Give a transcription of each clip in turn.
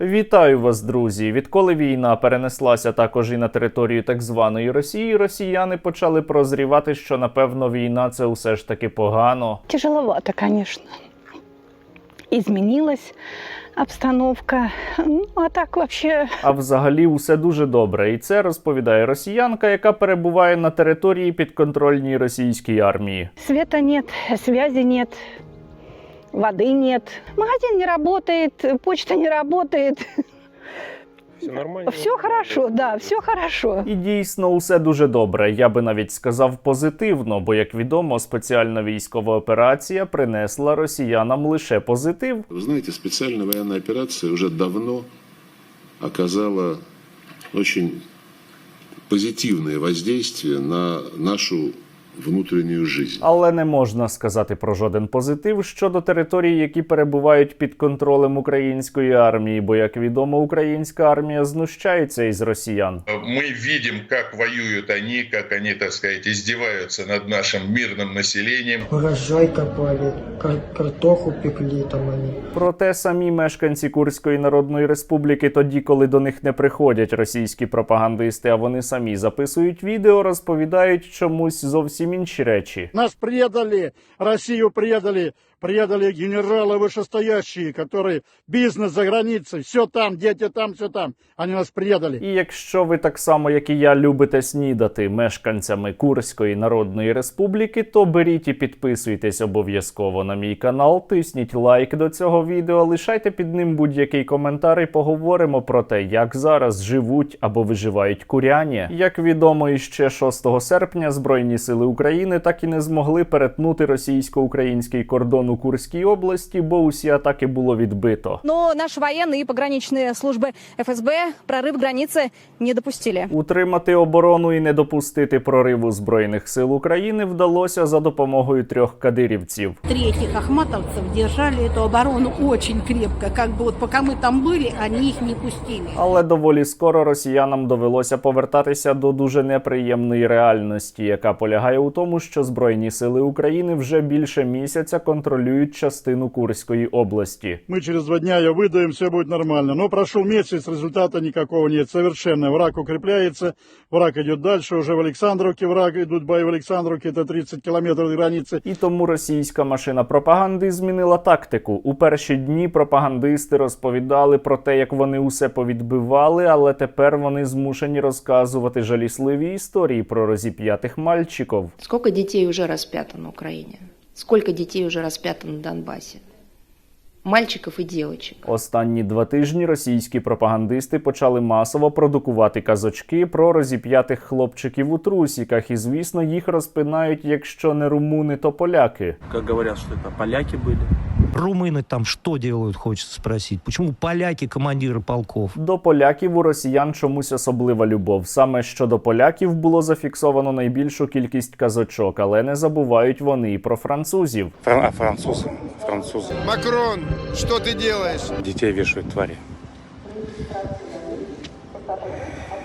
Вітаю вас, друзі! Відколи війна перенеслася також і на територію так званої Росії, росіяни почали прозрівати, що напевно війна це усе ж таки погано. Тяжеловато, конечно. Изменилась обстановка. Ну, а так вообще А взагалі усе дуже добре, і це розповідає росіянка, яка перебуває на території підконтрольній російській армії. света нет, связи нет, воды нет. Магазин не работает, почта не работает. Все нормально. Все хорошо, да, все хорошо. І дійсно усе дуже добре. Я би навіть сказав позитивно, бо як відомо, спеціальна військова операція принесла росіянам лише позитив. Вы знаете, специальная военная операция уже давно оказала очень позитивное воздействие на нашу внутреннюю жизнь. Але не можна сказати про жоден позитив щодо територій, які перебувають під контролем української армії, бо як відомо, українська армія знущається із росіян. Мы видим, как воюют они, как они, так сказать, издеваются над нашим мирным населением. Урожай копали, кар- картоху пекли там они. Проте самі мешканці Курської Народної Республіки, тоді, коли до них не приходять російські пропагандисти, а вони самі записують відео, розповідають чомусь зовсім інші речі. Нас предали, Росію предали, предали генералы вышестоящие, которые бизнес за границей, все там, дети там, все там. Они нас предали. І якщо ви так само, як і я, любите снідати мешканцями Курської Народної Республіки, то беріть і підписуйтесь обов'язково на мій канал, тисніть лайк до цього відео, лишайте під ним будь-який коментар і поговоримо про те, як зараз живуть або виживають куряні. Як відомо, іще 6 серпня Збройні сили України так і не змогли перетнути російсько-український кордон у Курській області, бо усі атаки було відбито. Но наши военные и пограничные службы ФСБ прорыв границы не допустили. Утримати оборону і не допустити прориву збройних сил України вдалося за допомогою трьох кадирівців. Три этих ахматовцев держали эту оборону очень крепко. Как бы вот пока мы там были, они их не пустили. Але доволі скоро росіянам довелося повертатися до дуже неприємної реальності, яка полягає у тому, що збройні сили України вже більше місяця контролюють частину Курської області. Мы через два дня ее выдаем, все будет нормально. Но прошел месяц, результата никакого нет. Совершенно. Враг укрепляется, враг идет дальше. Уже в Александровке враг, идут бои в Александровке, это 30 километров до границы. І тому російська машина пропаганди змінила тактику. У перші дні пропагандисти розповідали про те, як вони усе повідбивали, але тепер вони змушені розказувати жалісливі історії про розіп'ятих мальчиків. Сколько детей уже распято на Украине? Сколько дітей вже розп'ято на Донбасі? Мальчиків і дівчинок. Останні два тижні російські пропагандисти почали масово продукувати казочки про розіп'ятих хлопчиків у трусіках, і звісно, їх розпинають, якщо не румуни, то поляки. Як говорят, що це поляки были. Румыны там что делают, хочется спросить. Почему поляки командиры полков? До поляків у росіян чомусь особлива любов. Саме щодо поляків було зафіксовано найбільшу кількість казочок, але не забувають вони і про французів. а французы? Французы. Макрон, что ты делаешь? Детей вешают твари.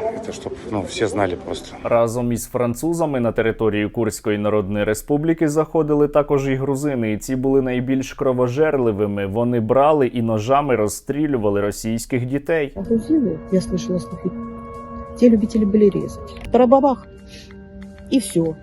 Это чтобы, ну, все знали просто. Разом із французами на територію Курської Народної Республіки заходили також і грузини, і ці були найбільш кровожерливими. Вони брали і ножами розстрілювали російських дітей. А грузины, я слышала слухи, те любители были резать. Тарабабах. И все.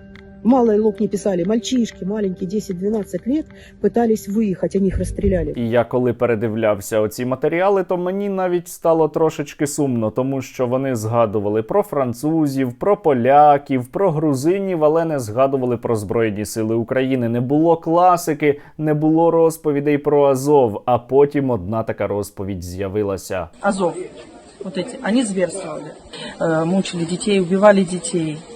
Малый лоб не писали. Мальчишки маленькие, 10-12 лет, пытались выехать, они их расстреляли. І я коли передивлявся оці матеріали, то мені навіть стало трошечки сумно, тому що вони згадували про французів, про поляків, про грузинів, але не згадували про збройні сили України. Не було класики, не було розповідей про Азов. А потім одна така розповідь з'явилася. Азов. Вот эти, они зверствовали. Э, мучили детей, убивали детей, э,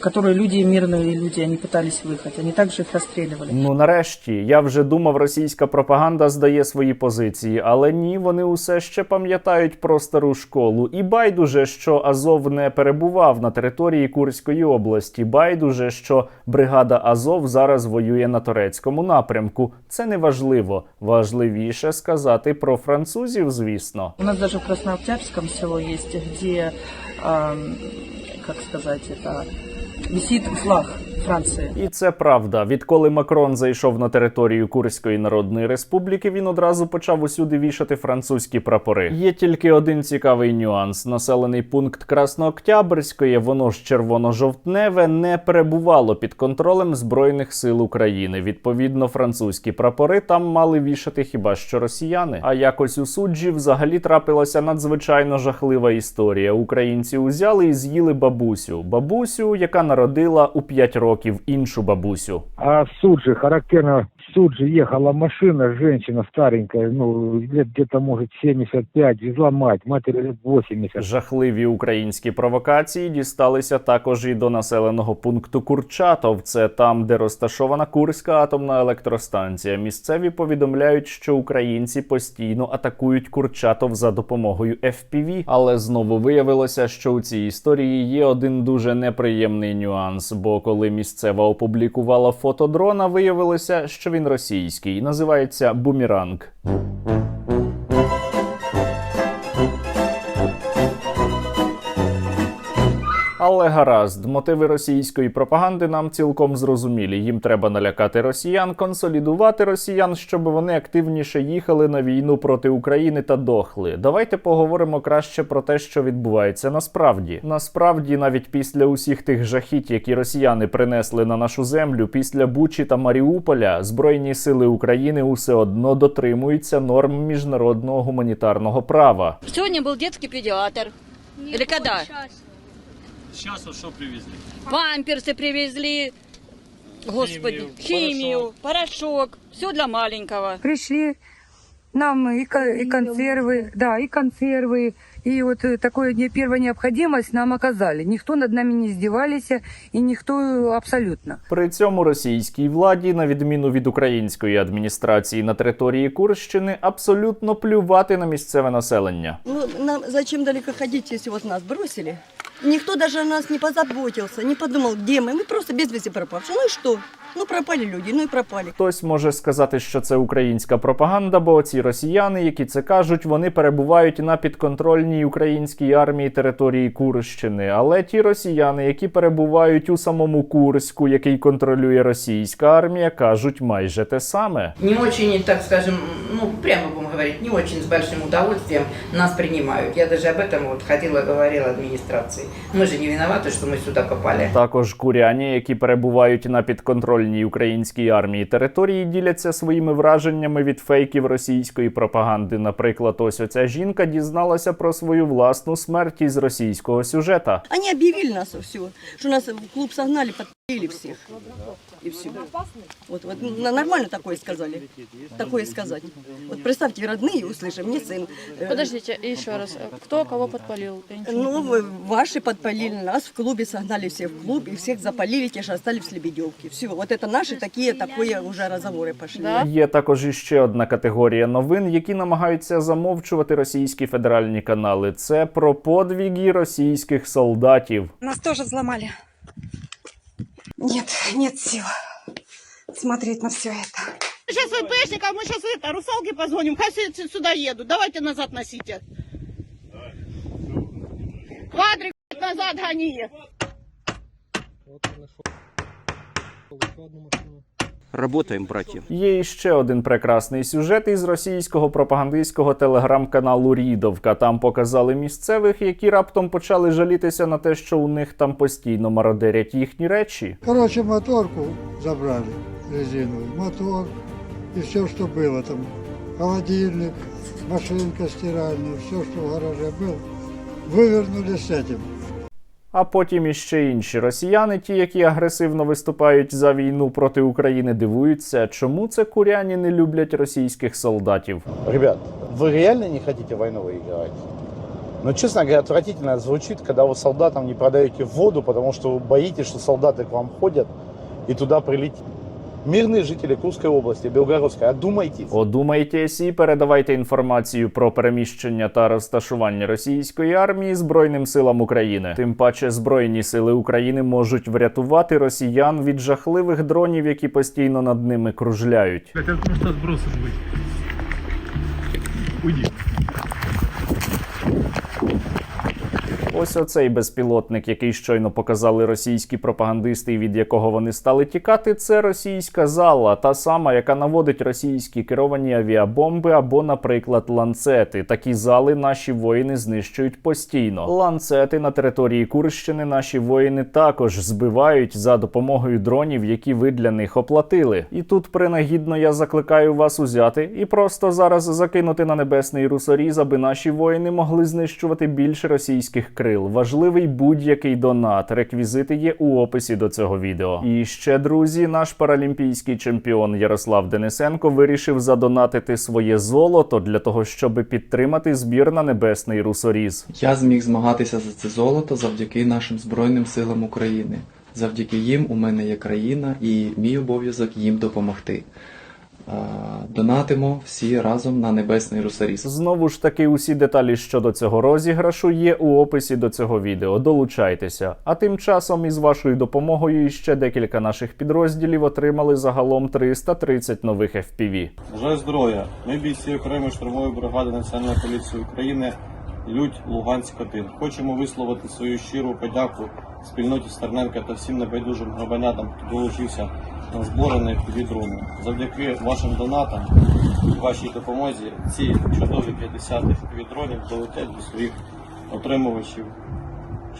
которые люди, мирные люди, они пытались выехать. Они также их расстреливали. Ну нарешті я вже думав, російська пропаганда здає свої позиції, але ні, вони усе ще пам'ятають про стару школу. І байдуже, що Азов не перебував на території Курської області. Байдуже, що бригада Азов зараз воює на турецькому напрямку. Це не важливо. Важливіше сказати про французів, звісно. У нас даже в Краснооктябрьском село есть, где, эм, как сказать, это висит флаг Франции. І це правда. Відколи Макрон зайшов на територію Курської Народної Республіки, він одразу почав усюди вішати французькі прапори. Є тільки один цікавий нюанс: населений пункт Краснооктябрської, воно ж червоно-жовтневе, не перебувало під контролем збройних сил України. Відповідно, французькі прапори там мали вішати хіба що росіяни. А якось у суджі взагалі трапилася надзвичайно жахлива історія. Українці узяли і з'їли бабусю. Бабусю, яка народила у 5 років іншу бабусю. А суд же, характерно, в суд же ехала машина, женщина старенькая, ну, лет где-то, может, 75, везла мать, матери лет 80. Жахливі українські провокації дісталися також і до населеного пункту Курчатов. Це там, де розташована Курська атомна електростанція. Місцеві повідомляють, що українці постійно атакують Курчатов за допомогою FPV. Але знову виявилося, що у цій історії є один дуже неприємний нюанс. Бо коли місцева опублікувала фото дрона, виявилося, що він російський, називається Буміранг. Але гаразд, мотиви російської пропаганди нам цілком зрозумілі. Їм треба налякати росіян, консолідувати росіян, щоб вони активніше їхали на війну проти України та дохли. Давайте поговоримо краще про те, що відбувається насправді. Насправді, навіть після усіх тих жахіть, які росіяни принесли на нашу землю, після Бучі та Маріуполя, збройні сили України усе одно дотримуються норм міжнародного гуманітарного права. Сегодня был детский педиатр. Или когда? Сейчас вот что привезли? Памперсы привезли. Господи, химию, порошок. Все для маленького. Пришли нам и, ко- и консервы, да, и консервы, и вот э, такое не первая необходимость нам оказали. Никто над нами не издевались, и никто э, абсолютно. При цьому російській владі, на відміну від української адміністрації на території Курщини, абсолютно плювати на місцеве населення. Ну, нам зачем далеко ходить, если вот нас бросили? Никто даже о нас не позаботился, не подумал, где мы. Мы просто без вести пропавшие. Ну и что? Ну пропали люди, ну и пропали. Хтось може сказати, що це українська пропаганда, бо ці росіяни, які це кажуть, вони перебувають на підконтрольній українській армії території Курщини. Але ті росіяни, які перебувають у самому Курську, який контролює російська армія, кажуть майже те саме. не очень, так скажем, ну, прямо говорить, не очень с большим удовольствием нас принимают. Я даже об этом вот ходила, говорила администрации. Мы же не виноваты, что мы сюда попали. Також куряні, які перебувають на підконтрольній українській армії території, діляться своїми враженнями від фейків російської пропаганди. Наприклад, ось оця жінка дізналася про свою власну смерть із російського сюжета. Они объявили нас все, что нас в клуб согнали, подпилили всех. И все. Вот, вот н- нормально такое сказали. Такое сказать. Вот представьте, родные услышали, мне сын. э, Подождите, еще раз. Кто кого подпалил? Я ничего не Ну, понимаю. вы- ваши подпалили нас в клубе, согнали всех в клуб и всех запалили, те же остались в Лебедевке. Все, вот это наши такие, такое уже разговоры пошли. Є також іще одна категорія новин, які намагаються замовчувати російські федеральні канали. Це про подвіги російських солдатів. Нас тоже взломали. Нет, нет сил смотреть на все это. Сейчас ФБшникам, мы сейчас это, русалки позвоним, хай сюда едут. Давайте назад носите. Квадрик назад гони. Работаем, братья. Є іще один прекрасний сюжет із російського пропагандистського телеграм-каналу Рідовка. Там показали місцевих, які раптом почали жалітися на те, що у них там постійно мародерять їхні речі. Короче, моторку забрали резиновый, мотор и все, что было там. Холодильник, машинка стиральная, все, что в гараже было, вывернули с этим. А потім іще інші росіяни, ті, які агресивно виступають за війну проти України, дивуються, чому це куряні не люблять російських солдатів. Ребят, вы реально не хотите войну выиграть? Но, честно говоря, отвратительно звучит, когда вы солдатам не продаете воду, потому что вы боитесь, что солдаты к вам ходят и туда прилетит. Мирные жители Курской области, Белгородской, одумайтесь. Одумайтесь і передавайте інформацію про переміщення та розташування російської армії Збройним силам України. Тим паче Збройні сили України можуть врятувати росіян від жахливих дронів, які постійно над ними кружляють. Может отбросом быть? Уйди. Ось оцей безпілотник, який щойно показали російські пропагандисти, від якого вони стали тікати, це російська зала, та сама, яка наводить російські керовані авіабомби або, наприклад, ланцети. Такі зали наші воїни знищують постійно. Ланцети на території Курщини наші воїни також збивають за допомогою дронів, які ви для них оплатили. І тут принагідно я закликаю вас узяти і просто зараз закинути на небесний русоріз, аби наші воїни могли знищувати більше російських крил. Важливий будь-який донат. Реквізити є у описі до цього відео. І ще друзі, наш паралімпійський чемпіон Ярослав Денисенко вирішив задонатити своє золото для того, щоб підтримати збір на небесний русоріз. Я зміг змагатися за це золото завдяки нашим Збройним силам України. Завдяки їм у мене є країна і мій обов'язок їм допомогти. Е, Донатимо всі разом на небесний русаріс. Знову ж таки, усі деталі щодо цього розіграшу є у описі до цього відео. Долучайтеся. А тим часом із вашою допомогою іще декілька наших підрозділів отримали загалом 330 нових FPV. Бажаю здоров'я. Ми бійці окремої штурмової бригади Національної поліції України Людь Луганськ 1. Хочемо висловити свою щиру подяку спільноті Стерненка та всім небайдужим громадянам, хто долучився збори на. Завдяки вашим донатам і вашій допомозі ці чудові 50 дронів долетять до своїх отримувачів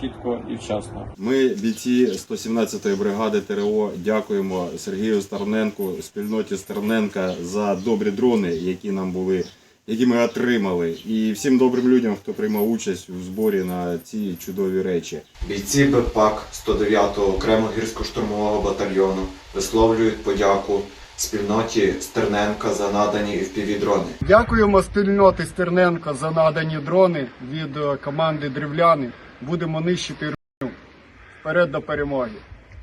чітко і вчасно. Ми, бійці 117-ї бригади ТРО, дякуємо Сергію Стерненку, спільноті Стерненка за добрі дрони, які нам були, які ми отримали, і всім добрим людям, хто приймав участь у зборі на ці чудові речі. Бійці БПАК 109-го окремого гірсько-штурмового батальйону висловлюють подяку спільноті Стерненка за надані FPV-дрони. Дякуємо спільноті Стерненко за надані дрони від е, команди Дрівляни. Будемо нищити. Вперед до перемоги.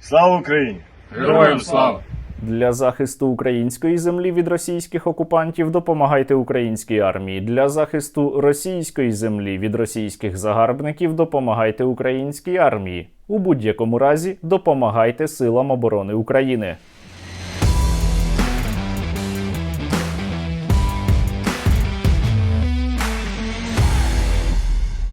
Слава Україні! Героям слава! Для захисту української землі від російських окупантів допомагайте українській армії. Для захисту російської землі від російських загарбників допомагайте українській армії. У будь-якому разі допомагайте силам оборони України.